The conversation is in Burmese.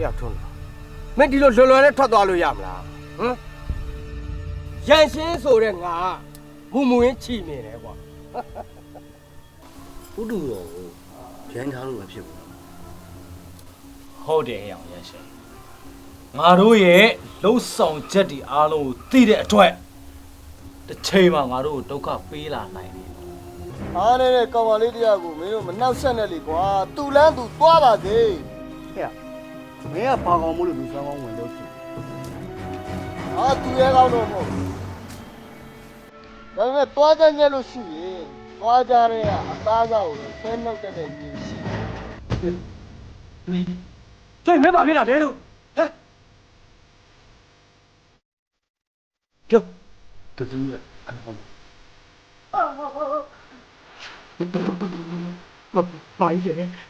တယောက်ထွန်းလားမင်းဒီလိုလွယ်လွယ်နဲ့ထွက်သွားလို့ရမလားဟမ်ရန်ရှင်းဆိုတဲ့ငါမူမူရင်းချီနေတယ်ကွာဥတုတော်ကိုရန်ထားလို့မဖြစ်ဘူးဟုတ်တယ်ဟဲ့အောင်ရန်ရှင်းငါတို့ရဲ့လှုပ်ဆောင်ချက်ဒီအားလုံးကိုသိတဲ့အတွက်တစ်ချိန်မှာငါတို့ကိုဒုက္ခပေးလာနိုင်တယ်အားနေတဲ့ကောင်မလေးတရားကိုမင်းတို့မနှောက်ရှက်နဲ့လေကွာသူလန်းသူသွားပါစေဟဲ့ မင်းကဘာကောင်မို့လို့လူဆွမ်းကောင်းဝင်လို့ဖြစ်အာသူရဲကောင်းတော့မဟုတ်ဒါပေမဲ့တွားကြညက်လို့ရှိရင်တွားကြရဲအသားစားကိုဆဲနှုတ်တတ်တဲ့ညီရှိမင်းတွေ့မင်းဘာဖြစ်တာလဲလို့ဟမ်ကြောက်တူတူရဲ့အဟောဘာဘာဘာဘာဘာဘာဘာ